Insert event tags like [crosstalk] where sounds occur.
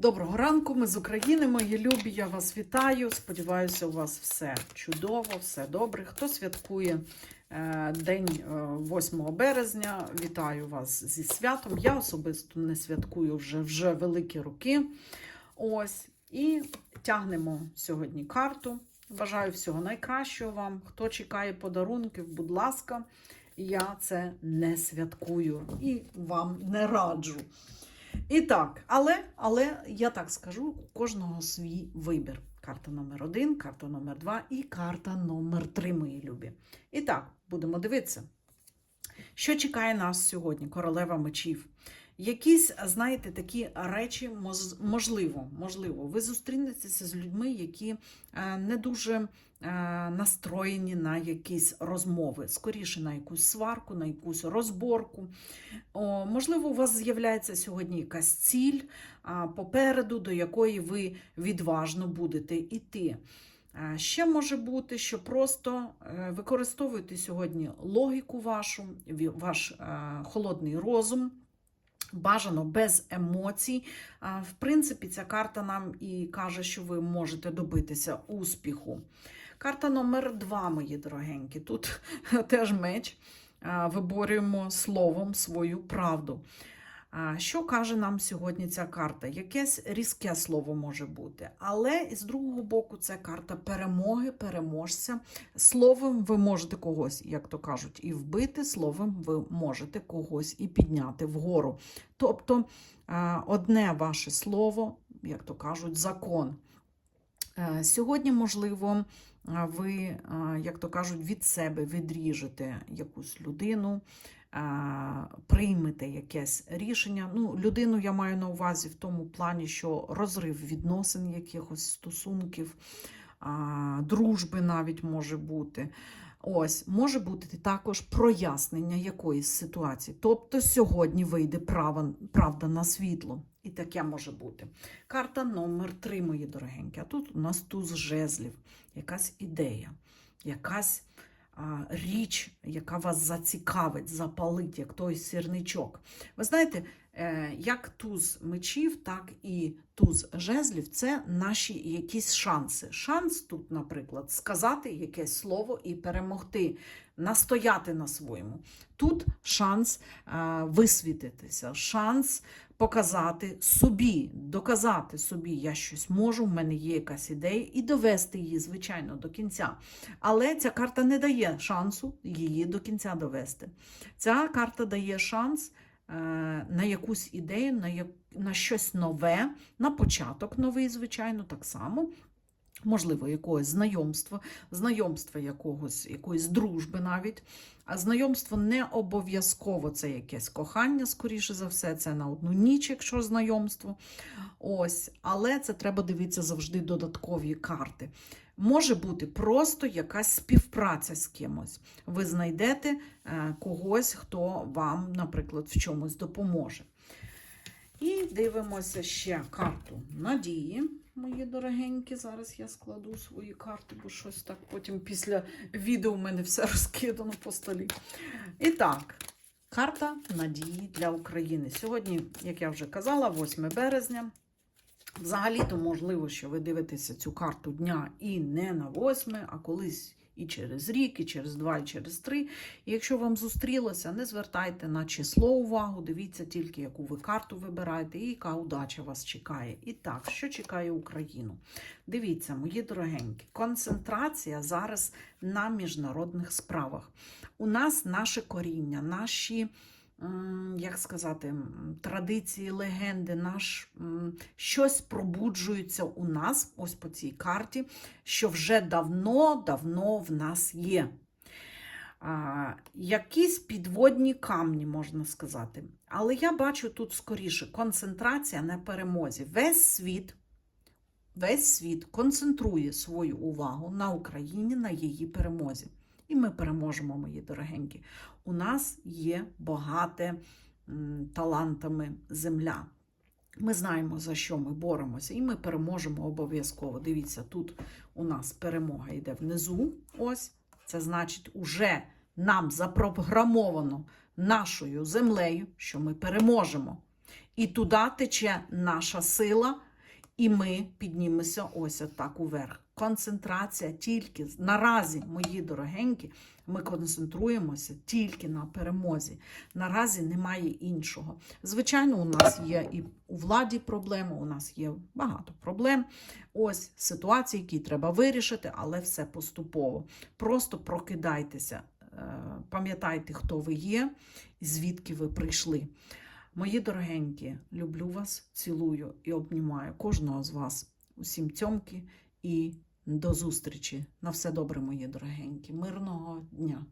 Доброго ранку, ми з України, мої любі. Я вас вітаю. Сподіваюся, у вас все чудово, все добре. Хто святкує е, день е, 8 березня, вітаю вас зі святом. Я особисто не святкую вже, вже великі роки. Ось. І тягнемо сьогодні карту. Бажаю всього найкращого вам. Хто чекає подарунків, будь ласка, я це не святкую і вам не раджу. І так, але, але я так скажу, у кожного свій вибір. Карта номер один, карта номер два і карта номер три, мої любі. І так, будемо дивитися. Що чекає нас сьогодні, королева мечів? Якісь, знаєте, такі речі можливо, можливо, ви зустрінетеся з людьми, які е, не дуже е, настроєні на якісь розмови, скоріше на якусь сварку, на якусь розборку. Можливо, у вас з'являється сьогодні якась ціль попереду, до якої ви відважно будете йти. Ще може бути, що просто е, використовуєте сьогодні логіку вашу, ваш е, холодний розум. Бажано без емоцій. В принципі, ця карта нам і каже, що ви можете добитися успіху. Карта номер два, мої дорогенькі. Тут [laughs] теж меч. Виборюємо словом свою правду. Що каже нам сьогодні ця карта? Якесь різке слово може бути. Але з другого боку, це карта перемоги, переможця. Словом, ви можете когось, як то кажуть, і вбити, словом, ви можете когось і підняти вгору. Тобто одне ваше слово, як то кажуть, закон. Е, Сьогодні, можливо, ви, як то кажуть, від себе відріжете якусь людину, приймете якесь рішення. Ну, людину я маю на увазі в тому плані, що розрив відносин якихось стосунків, дружби навіть може бути. Ось, може бути також прояснення якоїсь ситуації. Тобто сьогодні вийде права, правда на світло. І таке може бути. Карта номер три, мої дорогенькі. А тут у нас туз жезлів, якась ідея, якась річ, яка вас зацікавить, запалить, як той сірничок. Ви знаєте, як туз мечів, так і туз жезлів це наші якісь шанси. Шанс тут, наприклад, сказати якесь слово і перемогти, настояти на своєму. Тут шанс е, висвітитися, шанс показати собі, доказати собі, я щось можу, в мене є якась ідея, і довести її, звичайно, до кінця. Але ця карта не дає шансу її до кінця довести. Ця карта дає шанс е, на якусь ідею, на, як, на щось нове, на початок новий, звичайно, так само. Можливо, якогось знайомства, знайомства якогось, якоїсь дружби навіть. А знайомство не обов'язково це якесь кохання, скоріше за все, це на одну ніч, якщо знайомство. Ось, але це треба дивитися завжди додаткові карти. Може бути просто якась співпраця з кимось. Ви знайдете е, когось, хто вам, наприклад, в чомусь допоможе. І дивимося ще карту надії, мої дорогенькі. Зараз я складу свої карти, бо щось так потім після відео в мене все [laughs] розкидано по столі. І так, карта надії для України. Сьогодні, як я вже казала, 8 березня. Взагалі-то можливо, що ви дивитеся цю карту дня і не на 8, а колись і через рік, і через два, і через три. І якщо вам зустрілося, не звертайте на число увагу, дивіться тільки, яку ви карту вибираєте і яка удача вас чекає. І так, що чекає Україну? Дивіться, мої дорогенькі, концентрація зараз на міжнародних справах. У нас наше коріння, наші. Як сказати, традиції, легенди, наш щось пробуджується у нас, ось по цій карті, що вже давно-давно в нас є. А, якісь підводні камні, можна сказати. Але я бачу тут скоріше концентрація на перемозі. Весь світ, весь світ концентрує свою увагу на Україні, на її перемозі. І ми переможемо, мої дорогенькі. У нас є багате талантами земля. Ми знаємо, за що ми боремося, і ми переможемо обов'язково. Дивіться, тут у нас перемога йде внизу. Ось. Це значить, уже нам запрограмовано нашою землею, що ми переможемо. І туди тече наша сила, І ми піднімемося ось так уверх. Концентрація тільки наразі, мої дорогенькі, ми концентруємося тільки на перемозі. Наразі немає іншого. Звичайно, у нас є і у владі проблеми, у нас є багато проблем. Ось ситуації, які треба вирішити, але все поступово. Просто прокидайтеся, е, пам'ятайте, хто ви є і звідки ви прийшли. Мої дорогенькі, люблю вас, цілую і обнімаю кожного з вас. Усім цьомки і до зустрічі. На все добре, мої дорогенькі. Мирного дня!